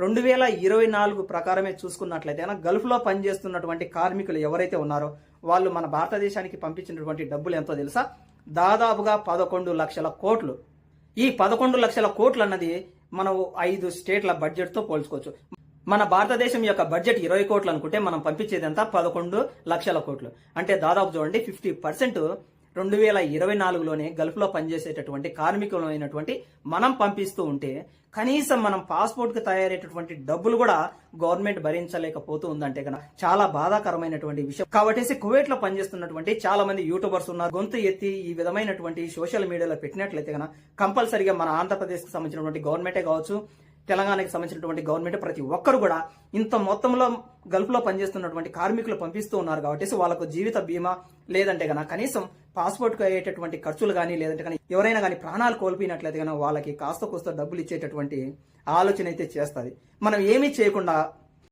రెండు వేల ఇరవై నాలుగు ప్రకారమే చూసుకున్నట్లయితే గల్ఫ్లో పనిచేస్తున్నటువంటి కార్మికులు ఎవరైతే ఉన్నారో వాళ్ళు మన భారతదేశానికి పంపించినటువంటి డబ్బులు ఎంతో తెలుసా? దాదాపుగా పదకొండు లక్షల కోట్లు. ఈ పదకొండు లక్షల కోట్లు అన్నది మనం ఐదు స్టేట్ల బడ్జెట్తో పోల్చుకోవచ్చు. మన భారతదేశం యొక్క బడ్జెట్ ఇరవై కోట్లు అనుకుంటే మనం పంపించేది ఎంత? పదకొండు లక్షల కోట్లు. అంటే దాదాపు చూడండి ఫిఫ్టీ పర్సెంట్ రెండు వేల ఇరవై నాలుగులోనే గల్ఫ్లో పనిచేసేటటువంటి కార్మికులైనటువంటి మనం పంపిస్తూ ఉంటే కనీసం మనం పాస్పోర్ట్కి తయారయ్యేటటువంటి డబ్బులు కూడా గవర్నమెంట్ భరించలేకపోతూ ఉందంటే కనుక చాలా బాధాకరమైనటువంటి విషయం. కాబట్టి కువైట్లో పనిచేస్తున్నటువంటి చాలా మంది యూట్యూబర్స్ ఉన్నారు. గొంతు ఎత్తి ఈ విధమైనటువంటి సోషల్ మీడియాలో పెట్టినట్లయితే కనుక కంపల్సరిగా మన ఆంధ్రప్రదేశ్కి సంబంధించినటువంటి గవర్నమెంటే కావచ్చు తెలంగాణకి సంబంధించినటువంటి గవర్నమెంట్ ప్రతి ఒక్కరు కూడా ఇంత మొత్తంలో గల్ఫ్లో పనిచేస్తున్నటువంటి కార్మికులు పంపిస్తూ ఉన్నారు కాబట్టి సో వాళ్ళకు జీవిత బీమా లేదంటే గన కనీసం పాస్పోర్ట్కు అయ్యేటటువంటి ఖర్చులు కానీ లేదంటే కానీ ఎవరైనా కానీ ప్రాణాలు కోల్పోయినట్లయితే కానీ వాళ్ళకి కాస్త కోస్త డబ్బులు ఇచ్చేటటువంటి ఆలోచన అయితే చేస్తుంది. మనం ఏమీ చేయకుండా